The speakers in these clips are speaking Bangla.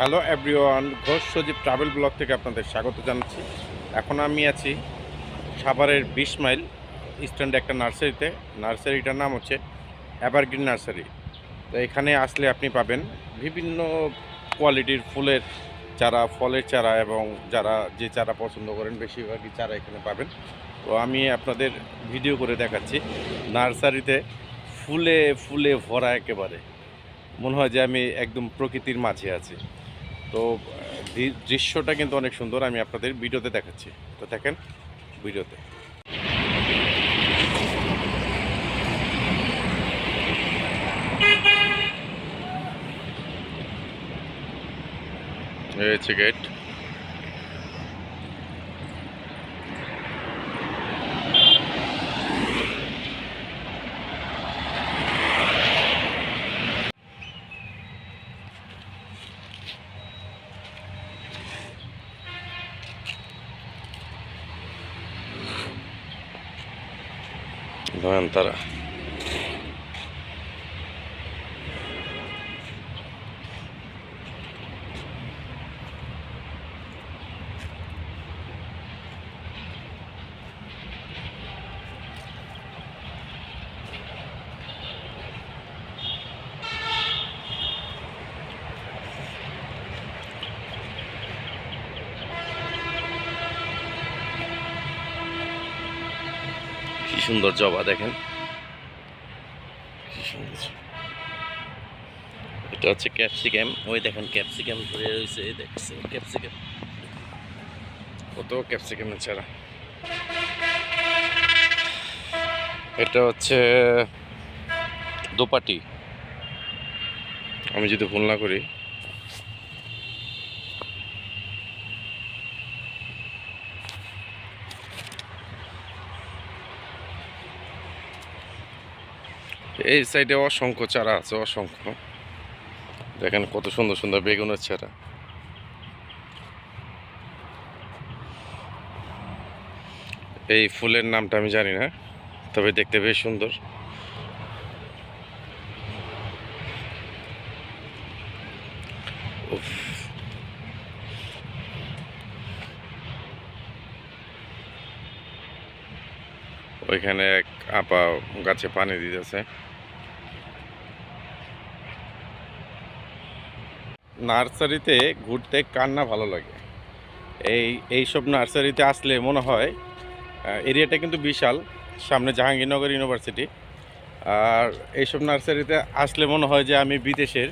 Hello everyone Ghosh Sajib travel blog থেকে আপনাদের স্বাগত জানাচ্ছি। এখন আমি আছি সাভারের বিশ মাইল স্ট্যান্ডে একটা নার্সারিতে। নার্সারিটার নাম হচ্ছে এভারগ্রিন নার্সারি। তো এখানে আসলে আপনি পাবেন বিভিন্ন কোয়ালিটির ফুলের চারা, ফলের চারা এবং যারা যে চারা পছন্দ করেন, বেশিরভাগই চারা এখানে পাবেন। তো আমি আপনাদের ভিডিও করে দেখাচ্ছি নার্সারিতে ফুলে ফুলে ভরা একেবারে। মনে হয় যে আমি একদম প্রকৃতির মাঝে আছি। তো দৃশ্যটা কিন্তু অনেক সুন্দর আমি আপনাদের ভিডিওতে দেখাচ্ছি। তো দেখেন ভিডিওতে। এই হচ্ছে গেট নয়নতারা কি সুন্দর জবা, দেখেন। এটা হচ্ছে ক্যাপসিকাম। ওই দেখেন, ক্যাপসিকাম ধরে রয়েছে দেখছেন, ক্যাপসিকাম। কত ক্যাপসিকামের ছাড়া এটা হচ্ছে দোপাটি। আমি যদি ভুল না করি এই সাইডে অসংখ্য চারা আছে, অসংখ্য। দেখেন কত সুন্দর সুন্দর বেগুনের চারা। এই ফুলের নামটা আমি জানি না, তবে দেখতে বেশ সুন্দর। ওইখানে এক আপা গাছে পানি দিতেছে। নার্সারিতে ঘুরতে কার না ভালো লাগে? এই, এইসব নার্সারিতে আসলে মনে হয় এরিয়াটা কিন্তু বিশাল, সামনে জাহাঙ্গীরনগর ইউনিভার্সিটি। আর এইসব নার্সারিতে আসলে মনে হয় যে আমি বিদেশের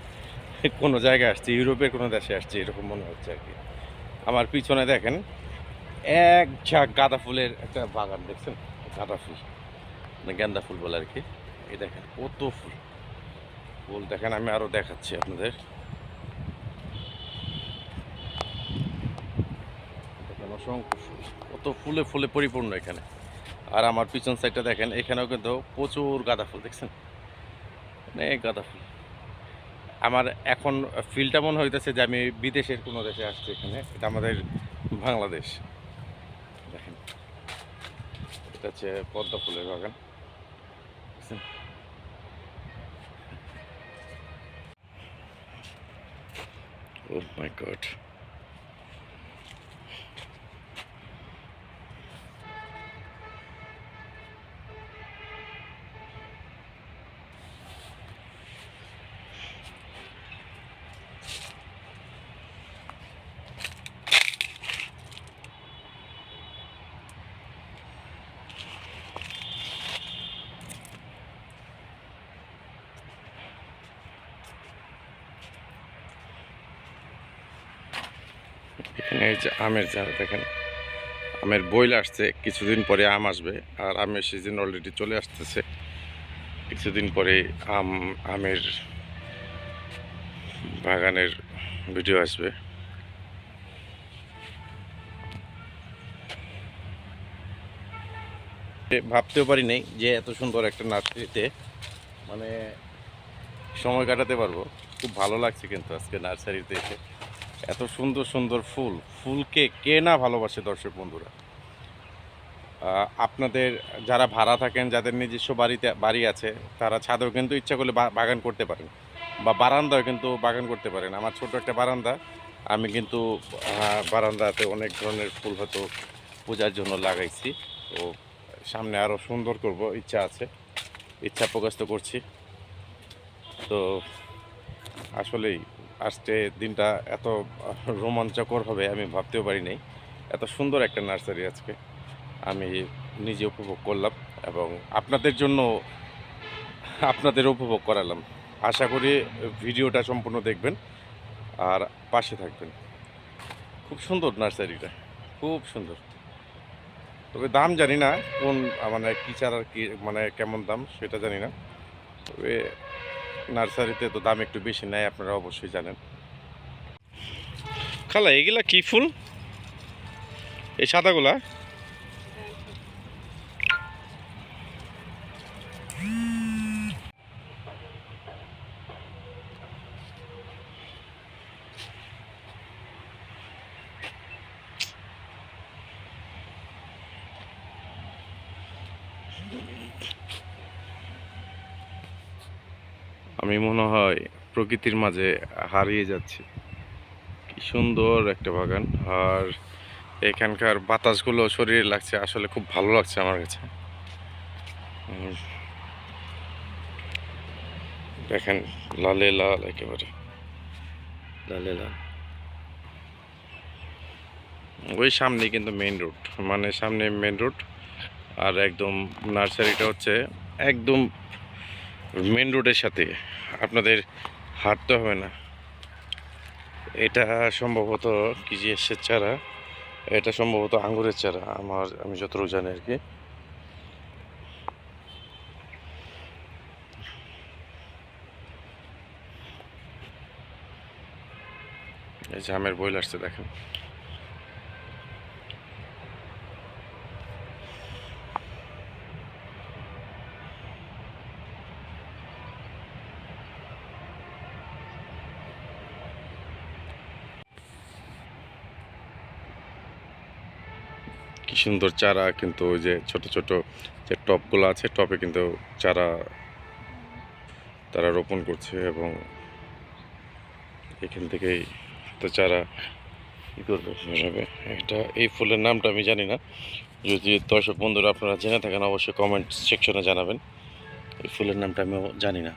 কোনো জায়গায় আসছি, ইউরোপের কোনো দেশে আসছি, এরকম মনে হচ্ছে আর কি। আমার পিছনে দেখেন, এক ঝাঁক গাঁদা ফুলের একটা বাগান, দেখছেন? গাঁদা ফুল। গেন্দা ফুল বলে আর কি। এই দেখেন, কত ফুল। ফুল দেখেন, আমি আরও দেখাচ্ছি আপনাদের। অসংখ্য ফুল। কত ফুলে ফুলে পরিপূর্ণ এখানে। আর আমার পিছন সাইডটা দেখেন, এখানেও কিন্তু প্রচুর গাঁদা ফুল, দেখছেন? অনেক গাঁদা ফুল। আমার এখন ফিলটা মনে হইতেছে যে আমি বিদেশের কোনো দেশে আসছি এখানে। এটা আমাদের বাংলাদেশ। দেখেন, এটা হচ্ছে পদ্মা ফুলের বাগান। Oh my god. এখানে যে আমের চারা দেখেন। আমের বইল আসছে, কিছুদিন পরে আম আসবে, আর আমের সিজন অলরেডি চলে আসতেছে। কিছুদিন পরে আম, আমের বাগানের ভিডিও আসবে। ভাবতেও পারি নাই যে এত সুন্দর একটা নার্সারিতে মানে সময় কাটাতে পারব। খুব ভালো লাগছে কিন্তু আজকে নার্সারিতে এসে। এত সুন্দর সুন্দর ফুল। ফুলকে কে না ভালোবাসে দর্শক বন্ধুরা? আপনাদের যারা ভাড়া থাকেন, যাদের নিজস্ব বাড়িতে, বাড়ি আছে, তারা ছাদেও কিন্তু ইচ্ছা করলে বাগান করতে পারেন। বা বারান্দায় কিন্তু বাগান করতে পারেন। আমার ছোট একটা বারান্দা। আমি কিন্তু বারান্দাতে অনেক ধরনের ফুল হয়তো পূজার জন্য লাগাইছি। তো সামনে আরও সুন্দর করব, ইচ্ছা আছে। ইচ্ছা প্রকাশ তো করছি। তো আসলেই আজকে দিনটা এত রোমাঞ্চকর হবে আমি ভাবতেও পারি নাই এত সুন্দর একটা নার্সারি আজকে। আমি নিজে উপভোগ করলাম এবং আপনাদের জন্য আপনাদের উপভোগ করালাম। আশা করি ভিডিওটা সম্পূর্ণ দেখবেন আর পাশে থাকবেন। খুব সুন্দর নার্সারিটা, খুব সুন্দর। তবে দাম জানি না, কোন মানে কী চারার কী মানে কেমন দাম সেটা জানি না। তবে নার্সারিতে তো দাম একটু বেশি নেয়, আপনারা অবশ্যই জানেন। খালা, এগুলা কি ফুল? এই সাদাগুলা? আমি মনে হয় প্রকৃতির মাঝে হারিয়ে যাচ্ছি। কি সুন্দর একটা বাগান। আর এখানকার বাতাসগুলো শরীরে লাগছে, আসলে খুব ভালো লাগছে আমার কাছে। দেখেন, লালে লাল একেবারে। লালে লাল। ওই সামনে কিন্তু মেইন রোড মানে সামনে মেইন রোড আর একদম নার্সারিটা হচ্ছে একদম মেন রোডের সাথে আপনাদের হাঁটতে হবে না। এটা সম্ভবত কি যে এসের চারা, এটা সম্ভবত আঙ্গুরের চারা, আমার, আমি যতটুকু জানি আর কি। এই যে আমের বইল আসছে, দেখেন কি সুন্দর চারা, কিন্তু ওই যে ছোট ছোট যে টপগুলো আছে, টপে কিন্তু চারা তারা রোপণ করছে এবং এখান থেকেই তো চারা কী করবে? বেরোবে এটা এই ফুলের নামটা আমি জানি না। যদি দর্শক বন্ধুরা আপনারা জেনে থাকেন, অবশ্যই কমেন্ট সেকশনে জানাবেন। এই ফুলের নামটা আমিও জানি না।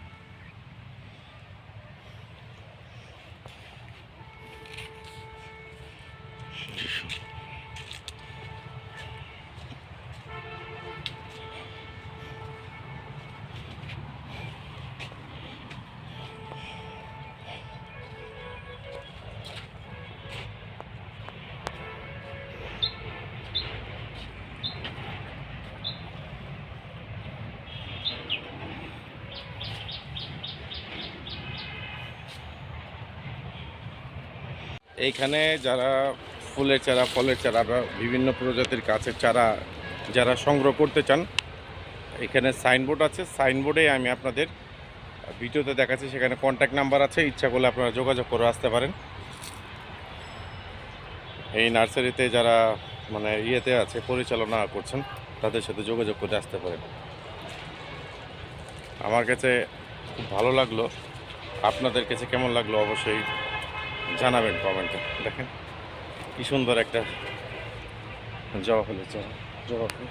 এইখানে যারা ফুলের চারা, ফলের চারা বা বিভিন্ন প্রজাতির গাছের চারা যারা সংগ্রহ করতে চান, এখানে সাইনবোর্ড আছে। সাইনবোর্ডে আমি আপনাদের ভিডিওতে দেখাচ্ছি, সেখানে কন্ট্যাক্ট নাম্বার আছে। ইচ্ছা করলে আপনারা যোগাযোগ করে আসতে পারেন। এই নার্সারিতে যারা মানে ইয়েতে আছে, পরিচালনা করছেন, তাদের সাথে যোগাযোগ করে আসতে পারেন। আমার কাছে খুব ভালো লাগল। আপনাদের কাছে কেমন লাগল? অবশ্যই জানাবেন কমেন্টে। দেখেন, কি সুন্দর একটা জবা ফুলের চারা, জবা ফুল।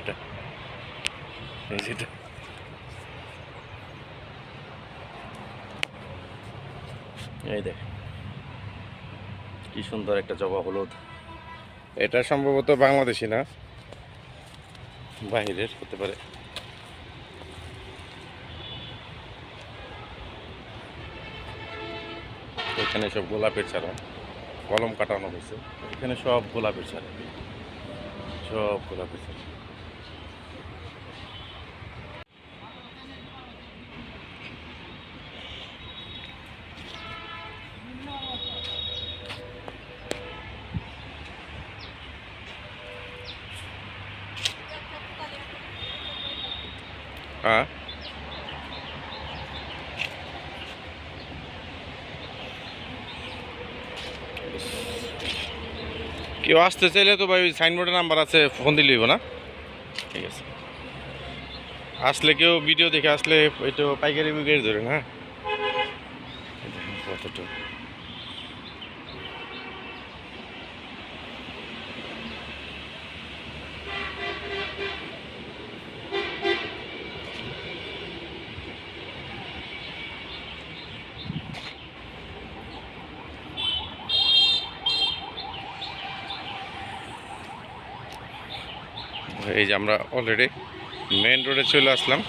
এটা, এই যেটা এই দেখ কি সুন্দর একটা জবা হলুদ। এটা সম্ভবত বাংলাদেশি না, বাহিরের হতে পারে। এখানে সব গোলাপের চারা, কলম কাটানো হয়েছে। এখানে সব গোলাপের চারা। সব গোলাপের চারা। হ্যাঁ? কেউ আসতে চাইলে তো ভাই সাইনবোর্ডের নাম্বার আছে ফোন দিলেই না। ঠিক আছে। আসলে কেউ ভিডিও দেখে আসলে ওই পাইকারি বিকারি ধরে না এই যে আমরা অলরেডি মেন রোডে চলে আসলাম।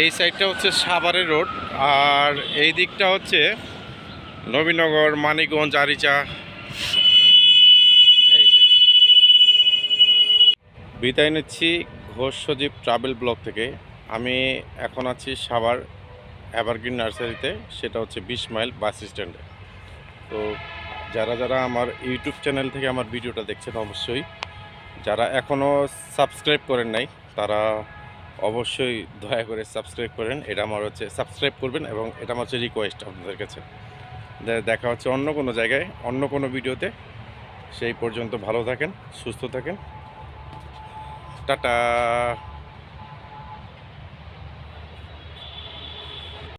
এই সাইডটা হচ্ছে সাভারের রোড আর এই দিকটা হচ্ছে নবীনগর, মানিকগঞ্জ, আরিচা। এই যে। বিদায় নিচ্ছি ঘোষ সজীব ট্রাভেল ব্লক থেকে। আমি এখন আছি সাভার এভারগ্রিন নার্সারিতে সেটা হচ্ছে বিশ মাইল বাস স্ট্যান্ডে তো যারা যারা আমার ইউটিউব চ্যানেল থেকে আমার ভিডিওটা দেখছেন, অবশ্যই যারা এখনও সাবস্ক্রাইব করেন নাই, তারা অবশ্যই দয়া করে সাবস্ক্রাইব করেন। এটা আমার হচ্ছে সাবস্ক্রাইব করবেন এবং এটা আমার হচ্ছে রিকোয়েস্ট আপনাদের কাছে। দেখা হচ্ছে অন্য কোনো জায়গায়, অন্য কোনো ভিডিওতে। সেই পর্যন্ত ভালো থাকেন, সুস্থ থাকেন। টাটা!